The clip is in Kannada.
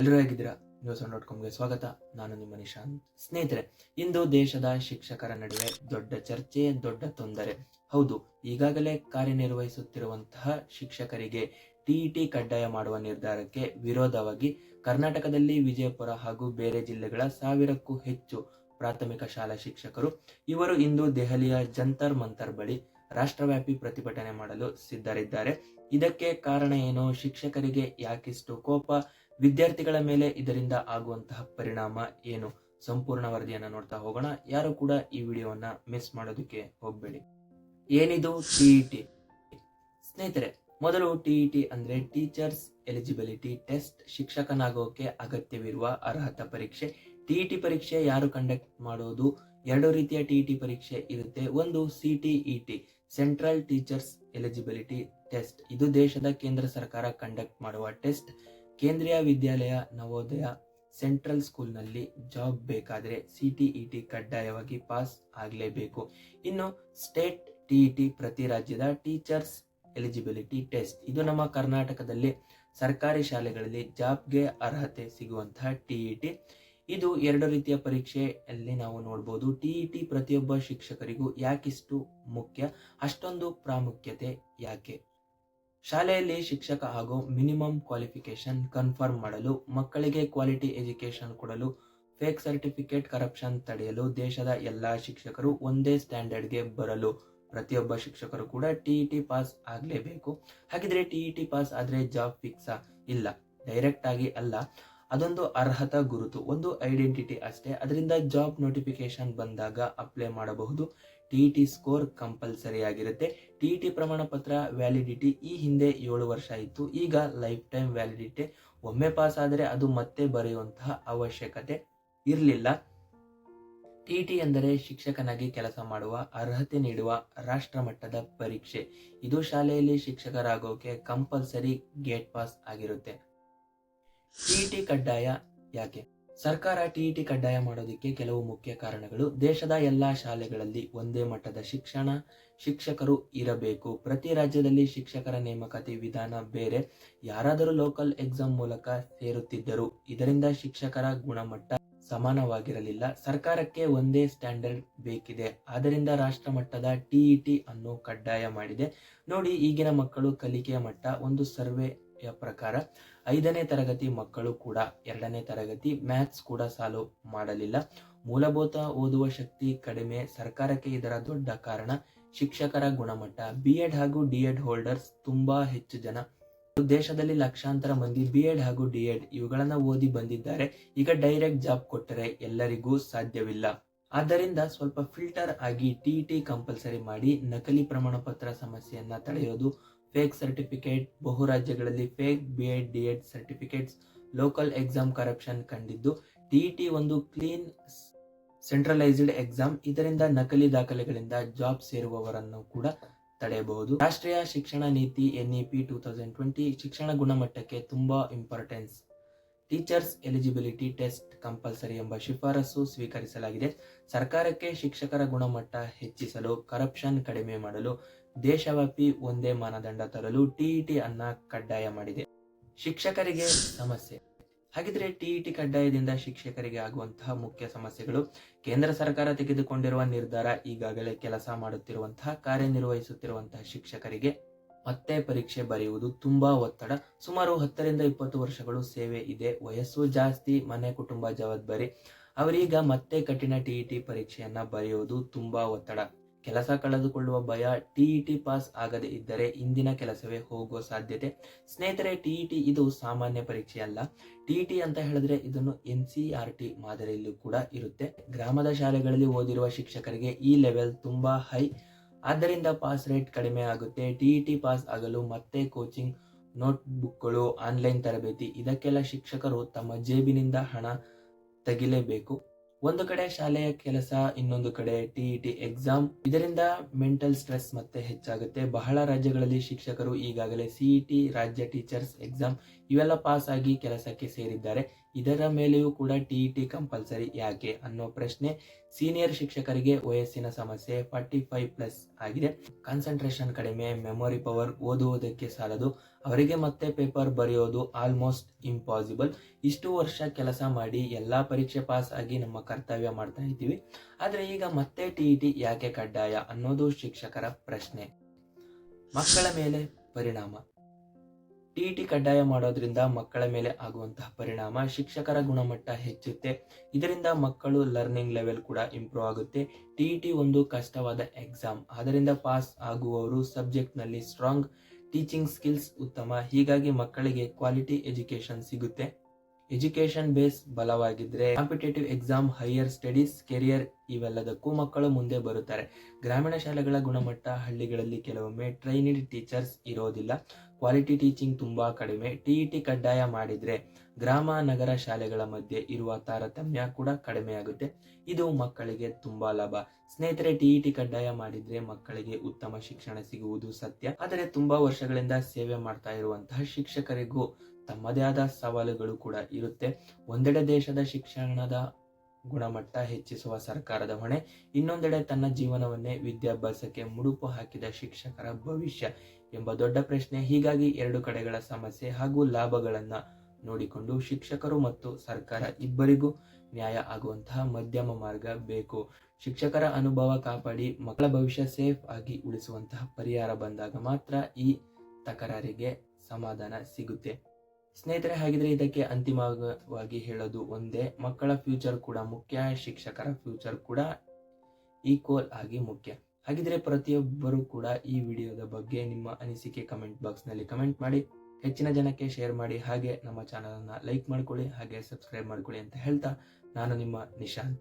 ಎಲ್ಲರೂ ಹೇಗಿದ್ದೀರಾ ನ್ಯೂಸ್ ಡಾಟ್ ಕಾಮ್ಗೆ ಸ್ವಾಗತ. ನಾನು ನಿಮ್ಮ ನಿಶಾಂತ್. ಸ್ನೇಹಿತರೆ, ಇಂದು ದೇಶದ ಶಿಕ್ಷಕರ ನಡುವೆ ದೊಡ್ಡ ಚರ್ಚೆ, ದೊಡ್ಡ ತೊಂದರೆ. ಹೌದು, ಈಗಾಗಲೇ ಕಾರ್ಯನಿರ್ವಹಿಸುತ್ತಿರುವಂತಹ ಶಿಕ್ಷಕರಿಗೆ ಟಿಇಟಿ ಕಡ್ಡಾಯ ಮಾಡುವ ನಿರ್ಧಾರಕ್ಕೆ ವಿರೋಧವಾಗಿ ಕರ್ನಾಟಕದಲ್ಲಿ ವಿಜಯಪುರ ಹಾಗೂ ಬೇರೆ ಜಿಲ್ಲೆಗಳ ಸಾವಿರಕ್ಕೂ ಹೆಚ್ಚು ಪ್ರಾಥಮಿಕ ಶಾಲಾ ಶಿಕ್ಷಕರು, ಇವರು ಇಂದು ದೆಹಲಿಯ ಜಂತರ್ ಮಂತರ್ ಬಳಿ ರಾಷ್ಟ್ರವ್ಯಾಪಿ ಪ್ರತಿಭಟನೆ ಮಾಡಲು ಸಿದ್ಧರಿದ್ದಾರೆ. ಇದಕ್ಕೆ ಕಾರಣ ಏನು? ಶಿಕ್ಷಕರಿಗೆ ಯಾಕಿಷ್ಟು ಕೋಪ? ವಿದ್ಯಾರ್ಥಿಗಳ ಮೇಲೆ ಇದರಿಂದ ಆಗುವಂತಹ ಪರಿಣಾಮ ಏನು? ಸಂಪೂರ್ಣ ವರದಿಯನ್ನು ನೋಡ್ತಾ ಹೋಗೋಣ. ಯಾರು ಕೂಡ ಈ ವಿಡಿಯೋವನ್ನ ಮಿಸ್ ಮಾಡೋದಕ್ಕೆ ಹೋಗ್ಬೇಡಿ. ಏನಿದು ಟಿಇಟಿ ಸ್ನೇಹಿತರೆ, ಮೊದಲು ಟಿಇಟಿ ಅಂದ್ರೆ ಟೀಚರ್ಸ್ ಎಲಿಜಿಬಿಲಿಟಿ ಟೆಸ್ಟ್ ಶಿಕ್ಷಕನಾಗೋಕೆ ಅಗತ್ಯವಿರುವ ಅರ್ಹತಾ ಪರೀಕ್ಷೆ. ಟಿಇಟಿ ಪರೀಕ್ಷೆ ಯಾರು ಕಂಡಕ್ಟ್ ಮಾಡೋದು? ಎರಡು ರೀತಿಯ ಟಿಇಟಿ ಪರೀಕ್ಷೆ ಇರುತ್ತೆ. ಒಂದು CTET central teachers eligibility test ಇದು ದೇಶದ ಕೇಂದ್ರ ಸರ್ಕಾರ ಕಂಡಕ್ಟ್ ಮಾಡುವ ಟೆಸ್ಟ್ ಕೇಂದ್ರೀಯ ವಿದ್ಯಾಲಯ ನವೋದಯ ಸೆಂಟ್ರಲ್ ಸ್ಕೂಲ್ನಲ್ಲಿ ಜಾಬ್ ಬೇಕಾದರೆ ಸಿ ಟಿ ಕಡ್ಡಾಯವಾಗಿ ಪಾಸ್ ಆಗಲೇಬೇಕು. ಇನ್ನು ಸ್ಟೇಟ್ ಟಿ ಪ್ರತಿ ರಾಜ್ಯದ ಟೀಚರ್ಸ್ ಎಲಿಜಿಬಿಲಿಟಿ ಟೆಸ್ಟ್. ಇದು ನಮ್ಮ ಕರ್ನಾಟಕದಲ್ಲಿ ಸರ್ಕಾರಿ ಶಾಲೆಗಳಲ್ಲಿ ಜಾಬ್ಗೆ ಅರ್ಹತೆ ಸಿಗುವಂತಹ ಟಿಇಟಿ ಇದು ಎರಡು ರೀತಿಯ ಪರೀಕ್ಷೆಯಲ್ಲಿ ನಾವು ನೋಡಬಹುದು ಟಿಇಟಿ ಪ್ರತಿಯೊಬ್ಬ ಶಿಕ್ಷಕರಿಗೂ ಯಾಕಿಷ್ಟು ಮುಖ್ಯ, ಅಷ್ಟೊಂದು ಪ್ರಾಮುಖ್ಯತೆ ಯಾಕೆ? ಶಾಲೆಯಲ್ಲಿ ಶಿಕ್ಷಕ ಹಾಗೂ ಮಿನಿಮಮ್ ಕ್ವಾಲಿಫಿಕೇಶನ್ ಕನ್ಫರ್ಮ್ ಮಾಡಲು, ಮಕ್ಕಳಿಗೆ ಕ್ವಾಲಿಟಿ ಎಜುಕೇಶನ್ ಕೊಡಲು, ಫೇಕ್ ಸರ್ಟಿಫಿಕೇಟ್ ಕರಪ್ಷನ್ ತಡೆಯಲು ದೇಶದ ಎಲ್ಲಾ ಶಿಕ್ಷಕರು ಒಂದೇ ಸ್ಟ್ಯಾಂಡರ್ಡ್ಗೆ ಬರಲು ಪ್ರತಿಯೊಬ್ಬ ಶಿಕ್ಷಕರು ಕೂಡ ಟಿಇಟಿ ಪಾಸ್ ಆಗಲೇಬೇಕು. ಹಾಗಿದ್ರೆ ಟಿಇಟಿ ಪಾಸ್ ಆದರೆ ಜಾಬ್ ಫಿಕ್ಸಾ ಇಲ್ಲ. ಡೈರೆಕ್ಟ್ ಆಗಿ ಅಲ್ಲ. ಅದೊಂದು ಅರ್ಹತಾ ಗುರುತು, ಒಂದು ಐಡೆಂಟಿಟಿ ಅಷ್ಟೇ. ಅದರಿಂದ ಜಾಬ್ ನೋಟಿಫಿಕೇಶನ್ ಬಂದಾಗ ಅಪ್ಲೈ ಮಾಡಬಹುದು. ಟಿಇಟಿ ಸ್ಕೋರ್ ಕಂಪಲ್ಸರಿ ಆಗಿರುತ್ತೆ. ಟಿ ಟಿ ಪ್ರಮಾಣ ಪತ್ರ ವ್ಯಾಲಿಡಿಟಿ ಈ ಹಿಂದೆ ಏಳು ವರ್ಷ ಇತ್ತು. ಈಗ ಲೈಫ್ ಟೈಮ್ ವ್ಯಾಲಿಡಿಟಿ ಒಮ್ಮೆ ಪಾಸ್ ಆದರೆ ಅದು ಮತ್ತೆ ಬರೆಯುವಂತಹ ಅವಶ್ಯಕತೆ ಇರಲಿಲ್ಲ. ಟಿ ಟಿ ಎಂದರೆ ಶಿಕ್ಷಕನಾಗಿ ಕೆಲಸ ಮಾಡುವ, ಅರ್ಹತೆ ನೀಡುವ ರಾಷ್ಟ್ರ ಮಟ್ಟದ ಪರೀಕ್ಷೆ. ಇದು ಶಾಲೆಯಲ್ಲಿ ಶಿಕ್ಷಕರಾಗೋಕೆ ಕಂಪಲ್ಸರಿ ಗೇಟ್ ಪಾಸ್ ಆಗಿರುತ್ತೆ. ಟಿ ಟಿ ಕಡ್ಡಾಯ ಯಾಕೆ? ಸರ್ಕಾರ ಟಿಇಟಿ ಕಡ್ಡಾಯ ಮಾಡೋದಕ್ಕೆ ಕೆಲವು ಮುಖ್ಯ ಕಾರಣಗಳು. ದೇಶದ ಎಲ್ಲಾ ಶಾಲೆಗಳಲ್ಲಿ ಒಂದೇ ಮಟ್ಟದ ಶಿಕ್ಷಣ ಶಿಕ್ಷಕರು ಇರಬೇಕು. ಪ್ರತಿ ರಾಜ್ಯದಲ್ಲಿ ಶಿಕ್ಷಕರ ನೇಮಕಾತಿ ವಿಧಾನ ಬೇರೆ. ಯಾರಾದರೂ ಲೋಕಲ್ ಎಕ್ಸಾಮ್ ಮೂಲಕ ಸೇರುತ್ತಿದ್ದರು ಇದರಿಂದ ಶಿಕ್ಷಕರ ಗುಣಮಟ್ಟ ಸಮಾನವಾಗಿರಲಿಲ್ಲ. ಸರ್ಕಾರಕ್ಕೆ ಒಂದೇ ಸ್ಟ್ಯಾಂಡರ್ಡ್ ಬೇಕಿದೆ. ಆದ್ದರಿಂದ ರಾಷ್ಟ್ರ ಮಟ್ಟದ ಟಿಇಟಿ ಅನ್ನು ಕಡ್ಡಾಯ ಮಾಡಿದೆ. ನೋಡಿ ಈಗಿನ ಮಕ್ಕಳು ಕಲಿಕೆಯ ಮಟ್ಟ. ಒಂದು ಸರ್ವೆಯ ಪ್ರಕಾರ ಐದನೇ ತರಗತಿ ಮಕ್ಕಳು ಕೂಡ ಎರಡನೇ ತರಗತಿ ಮ್ಯಾಥ್ಸ್ ಕೂಡ ಸಾಲು ಮಾಡಲಿಲ್ಲ. ಮೂಲಭೂತ ಓದುವ ಶಕ್ತಿ ಕಡಿಮೆ, ಸರ್ಕಾರಕ್ಕೆ ಇದರ ದೊಡ್ಡ ಕಾರಣ ಶಿಕ್ಷಕರ ಗುಣಮಟ್ಟ. ಬಿ ಹಾಗೂ ಡಿ ಎಡ್ ಹೋಲ್ಡರ್ಸ್ ತುಂಬಾ ಹೆಚ್ಚು ಜನ. ದೇಶದಲ್ಲಿ ಲಕ್ಷಾಂತರ ಮಂದಿ ಬಿ ಎಡ್ ಹಾಗೂ ಡಿ ಎಡ್ ಇವುಗಳನ್ನ ಓದಿ ಬಂದಿದ್ದಾರೆ. ಈಗ ಡೈರೆಕ್ಟ್ ಜಾಬ್ ಕೊಟ್ಟರೆ ಎಲ್ಲರಿಗೂ ಸಾಧ್ಯವಿಲ್ಲ. ಆದ್ದರಿಂದ ಸ್ವಲ್ಪ ಫಿಲ್ಟರ್ ಆಗಿ ಟಿಇಟಿ ಕಂಪಲ್ಸರಿ ಮಾಡಿ ನಕಲಿ ಪ್ರಮಾಣ ಪತ್ರ ಸಮಸ್ಯೆಯನ್ನ ತಡೆಯೋದು ಫೇಕ್ ಸರ್ಟಿಫಿಕೇಟ್ ಬಹು ರಾಜ್ಯಗಳಲ್ಲಿ fake B Ed D Ed certificates local exam corruption ಕಂಡಿದ್ದು ಟಿಇಟಿ ಒಂದು ಕ್ಲೀನ್ ಸೆಂಟ್ರಲೈಸ್ಡ್ ಎಕ್ಸಾಮ್ ಇದರಿಂದ ನಕಲಿ ದಾಖಲೆಗಳಿಂದ ಜಾಬ್ ಸೇರುವವರನ್ನು ಕೂಡ ತಡೆಯಬಹುದು. ರಾಷ್ಟ್ರೀಯ ಶಿಕ್ಷಣ ನೀತಿ ಎನ್ಇಪಿ ಟೂ ತೌಸಂಡ್ ಟ್ವೆಂಟಿ ಶಿಕ್ಷಣ ಗುಣಮಟ್ಟಕ್ಕೆ ತುಂಬಾ importance teachers eligibility test compulsory ಎಂಬ ಶಿಫಾರಸು ಸ್ವೀಕರಿಸಲಾಗಿದೆ. ಸರ್ಕಾರಕ್ಕೆ ಶಿಕ್ಷಕರ ಗುಣಮಟ್ಟ ಹೆಚ್ಚಿಸಲು ಕರಪ್ಷನ್ ಕಡಿಮೆ ಮಾಡಲು, ದೇಶವ್ಯಾಪಿ ಒಂದೇ ಮಾನದಂಡ ತರಲು ಟಿಇಟಿ ಅನ್ನ ಕಡ್ಡಾಯ ಮಾಡಿದೆ. ಶಿಕ್ಷಕರಿಗೆ ಸಮಸ್ಯೆ. ಹಾಗಿದ್ರೆ ಟಿಇಟಿ ಕಡ್ಡಾಯದಿಂದ ಶಿಕ್ಷಕರಿಗೆ ಆಗುವಂತಹ ಮುಖ್ಯ ಸಮಸ್ಯೆಗಳು, ಕೇಂದ್ರ ಸರ್ಕಾರ ತೆಗೆದುಕೊಂಡಿರುವ ನಿರ್ಧಾರ ಈಗಾಗಲೇ ಕೆಲಸ ಮಾಡುತ್ತಿರುವಂತಹ, ಕಾರ್ಯನಿರ್ವಹಿಸುತ್ತಿರುವಂತಹ ಶಿಕ್ಷಕರಿಗೆ ಮತ್ತೆ ಪರೀಕ್ಷೆ ಬರೆಯುವುದು ತುಂಬಾ ಒತ್ತಡ. ಸುಮಾರು ಹತ್ತರಿಂದ ಇಪ್ಪತ್ತು ವರ್ಷಗಳು ಸೇವೆ ಇದೆ. ವಯಸ್ಸು ಜಾಸ್ತಿ, ಮನೆ ಕುಟುಂಬ ಜವಾಬ್ದಾರಿ. ಅವರೀಗ ಮತ್ತೆ ಕಠಿಣ ಟಿಇಟಿ ಪರೀಕ್ಷೆಯನ್ನು ಬರೆಯುವುದು ತುಂಬಾ ಒತ್ತಡ. ಕೆಲಸ ಕಳೆದುಕೊಳ್ಳುವ ಭಯ ಟಿಇಟಿ ಪಾಸ್ ಆಗದೇ ಇದ್ದರೆ ಇಂದಿನ ಕೆಲಸವೇ ಹೋಗುವ ಸಾಧ್ಯತೆ. ಸ್ನೇಹಿತರೆ ಟಿಇಟಿ ಇದು ಸಾಮಾನ್ಯ ಪರೀಕ್ಷೆ ಅಲ್ಲ. ಟಿಇಟಿ ಅಂತ ಹೇಳಿದ್ರೆ ಇದನ್ನು ಎನ್ ಸಿ ಆರ್ ಟಿ ಮಾದರಿಯಲ್ಲೂ ಕೂಡ ಇರುತ್ತೆ. ಗ್ರಾಮದ ಶಾಲೆಗಳಲ್ಲಿ ಓದಿರುವ ಶಿಕ್ಷಕರಿಗೆ ಈ ಲೆವೆಲ್ ತುಂಬಾ ಹೈ ಆದ್ದರಿಂದ ಪಾಸ್ ರೇಟ್ ಕಡಿಮೆ ಆಗುತ್ತೆ. ಟಿಇಟಿ ಪಾಸ್ ಆಗಲು ಮತ್ತೆ ಕೋಚಿಂಗ್ ನೋಟ್ ಬುಕ್ಗಳು ಆನ್ಲೈನ್ ತರಬೇತಿ. ಇದಕ್ಕೆಲ್ಲ ಶಿಕ್ಷಕರು ತಮ್ಮ ಜೇಬಿನಿಂದ ಹಣ ತೆಗಿಲೇಬೇಕು. ಒಂದು ಕಡೆ ಶಾಲೆಯ ಕೆಲಸ, ಇನ್ನೊಂದು ಕಡೆ ಟಿಇಟಿ ಎಕ್ಸಾಮ್. ಇದರಿಂದ ಮೆಂಟಲ್ ಸ್ಟ್ರೆಸ್ ಮತ್ತೆ ಹೆಚ್ಚಾಗುತ್ತೆ. ಬಹಳ ರಾಜ್ಯಗಳಲ್ಲಿ ಶಿಕ್ಷಕರು ಈಗಾಗಲೇ ಸಿಇಟಿ ರಾಜ್ಯ ಟೀಚರ್ಸ್ ಎಕ್ಸಾಮ್ ಇವೆಲ್ಲ ಪಾಸ್ ಆಗಿ ಕೆಲಸಕ್ಕೆ ಸೇರಿದ್ದಾರೆ. ಇದರ ಮೇಲೆಯೂ ಕೂಡ ಟಿಇಟಿ ಕಂಪಲ್ಸರಿ ಯಾಕೆ ಅನ್ನೋ ಪ್ರಶ್ನೆ ಸೀನಿಯರ್ ಶಿಕ್ಷಕರಿಗೆ ವಯಸ್ಸಿನ ಸಮಸ್ಯೆ ಫಾರ್ಟಿ ಫೈವ್ ಪ್ಲಸ್ ಆಗಿದೆ. ಕಾನ್ಸಂಟ್ರೇಷನ್ ಕಡಿಮೆ ಮೆಮೊರಿ ಪವರ್ ಓದುವುದಕ್ಕೆ ಸಾಲದು. ಅವರಿಗೆ ಮತ್ತೆ ಪೇಪರ್ ಬರೆಯೋದು ಆಲ್ಮೋಸ್ಟ್ ಇಂಪಾಸಿಬಲ್ ಇಷ್ಟು ವರ್ಷ ಕೆಲಸ ಮಾಡಿ ಎಲ್ಲ ಪರೀಕ್ಷೆ ಪಾಸ್ ಆಗಿ ನಮ್ಮ ಕರ್ತವ್ಯ ಮಾಡ್ತಾ ಇದ್ದೀವಿ. ಆದರೆ ಈಗ ಮತ್ತೆ ಟಿ ಟಿ ಯಾಕೆ ಕಡ್ಡಾಯ ಅನ್ನೋದು ಶಿಕ್ಷಕರ ಪ್ರಶ್ನೆ. ಮಕ್ಕಳ ಮೇಲೆ ಪರಿಣಾಮ. ಟಿಇಟಿ ಕಡ್ಡಾಯ ಮಾಡೋದ್ರಿಂದ ಮಕ್ಕಳ ಮೇಲೆ ಆಗುವಂತಹ ಪರಿಣಾಮ, ಶಿಕ್ಷಕರ ಗುಣಮಟ್ಟ ಹೆಚ್ಚುತ್ತೆ. ಇದರಿಂದ ಮಕ್ಕಳು ಲರ್ನಿಂಗ್ ಲೆವೆಲ್ ಕೂಡ ಇಂಪ್ರೂವ್ ಆಗುತ್ತೆ. ಟಿಇಟಿ ಒಂದು ಕಷ್ಟವಾದ ಎಕ್ಸಾಮ್ ಅದರಿಂದ ಪಾಸ್ ಆಗುವವರು ಸಬ್ಜೆಕ್ಟ್ನಲ್ಲಿ ಸ್ಟ್ರಾಂಗ್ ಟೀಚಿಂಗ್ ಸ್ಕಿಲ್ಸ್ ಉತ್ತಮ. ಹೀಗಾಗಿ ಮಕ್ಕಳಿಗೆ ಕ್ವಾಲಿಟಿ ಎಜುಕೇಶನ್ ಸಿಗುತ್ತೆ. Education base ಬಲವಾಗಿದ್ರೆ competitive exam higher studies career ಇವೆಲ್ಲದಕ್ಕೂ ಮಕ್ಕಳು ಮುಂದೆ ಬರುತ್ತಾರೆ. ಗ್ರಾಮೀಣ ಶಾಲೆಗಳ ಗುಣಮಟ್ಟ ಹಳ್ಳಿಗಳಲ್ಲಿ ಕೆಲವೊಮ್ಮೆ ಟ್ರೈನಿಡ್ ಟೀಚರ್ಸ್ ಇರೋದಿಲ್ಲ. ಕ್ವಾಲಿಟಿ ಟೀಚಿಂಗ್ ತುಂಬಾ ಕಡಿಮೆ. ಟಿಇಟಿ ಕಡ್ಡಾಯ ಮಾಡಿದ್ರೆ ಗ್ರಾಮ, ನಗರ ಶಾಲೆಗಳ ಮಧ್ಯೆ ಇರುವ ತಾರತಮ್ಯ ಕೂಡ ಕಡಿಮೆಯಾಗುತ್ತೆ ಇದು ಮಕ್ಕಳಿಗೆ ತುಂಬಾ ಲಾಭ. ಸ್ನೇಹಿತರೆ ಟಿಇಟಿ ಕಡ್ಡಾಯ ಮಾಡಿದ್ರೆ ಮಕ್ಕಳಿಗೆ ಉತ್ತಮ ಶಿಕ್ಷಣ ಸಿಗುವುದು ಸತ್ಯ. ಆದರೆ ತುಂಬಾ ವರ್ಷಗಳಿಂದ ಸೇವೆ ಮಾಡ್ತಾ ಇರುವಂತಹ ಶಿಕ್ಷಕರಿಗೂ ತಮ್ಮದೇ ಆದ ಸವಾಲುಗಳು ಕೂಡ ಇರುತ್ತೆ. ಒಂದೆಡೆ ದೇಶದ ಶಿಕ್ಷಣದ ಗುಣಮಟ್ಟ ಹೆಚ್ಚಿಸುವ ಸರ್ಕಾರದ ಹೊಣೆ. ಇನ್ನೊಂದೆಡೆ ತನ್ನ ಜೀವನವನ್ನೇ ವಿದ್ಯಾಭ್ಯಾಸಕ್ಕೆ ಮುಡುಪು ಹಾಕಿದ ಶಿಕ್ಷಕರ ಭವಿಷ್ಯ. ಎಂಬ ದೊಡ್ಡ ಪ್ರಶ್ನೆ ಹೀಗಾಗಿ ಎರಡು ಕಡೆಗಳ ಸಮಸ್ಯೆ ಹಾಗೂ ಲಾಭಗಳನ್ನು ನೋಡಿಕೊಂಡು ಶಿಕ್ಷಕರು ಮತ್ತು ಸರ್ಕಾರ ಇಬ್ಬರಿಗೂ ನ್ಯಾಯ ಆಗುವಂತಹ ಮಧ್ಯಮ ಮಾರ್ಗ ಬೇಕು. ಶಿಕ್ಷಕರ ಅನುಭವ ಕಾಪಾಡಿ, ಮಕ್ಕಳ ಭವಿಷ್ಯ ಸೇಫ್ ಆಗಿ ಉಳಿಸುವಂತಹ ಪರಿಹಾರ ಬಂದಾಗ ಮಾತ್ರ ಈ ತಕರಾರಿಗೆ ಸಮಾಧಾನ ಸಿಗುತ್ತೆ. ಸ್ನೇಹಿತರೆ, ಹಾಗಿದ್ರೆ ಇದಕ್ಕೆ ಅಂತಿಮವಾಗಿ ಹೇಳೋದು ಒಂದೇ. ಮಕ್ಕಳ ಫ್ಯೂಚರ್ ಕೂಡ ಮುಖ್ಯ, ಶಿಕ್ಷಕರ ಫ್ಯೂಚರ್ ಕೂಡ ಈಕ್ವಲ್ ಆಗಿ ಮುಖ್ಯ. ಹಾಗಿದ್ರೆ ಪ್ರತಿಯೊಬ್ಬರು ಕೂಡ ಈ ವಿಡಿಯೋದ ಬಗ್ಗೆ ನಿಮ್ಮ ಅನಿಸಿಕೆ ಕಮೆಂಟ್ ಬಾಕ್ಸ್ನಲ್ಲಿ ಕಮೆಂಟ್ ಮಾಡಿ, ಹೆಚ್ಚಿನ ಜನಕ್ಕೆ ಶೇರ್ ಮಾಡಿ, ಹಾಗೆ ನಮ್ಮ ಚಾನಲನ್ನು ಲೈಕ್ ಮಾಡ್ಕೊಳ್ಳಿ, ಹಾಗೆ ಸಬ್ಸ್ಕ್ರೈಬ್ ಮಾಡ್ಕೊಳ್ಳಿ ಅಂತ ಹೇಳ್ತಾ ನಾನು ನಿಮ್ಮ ನಿಶಾಂತ್.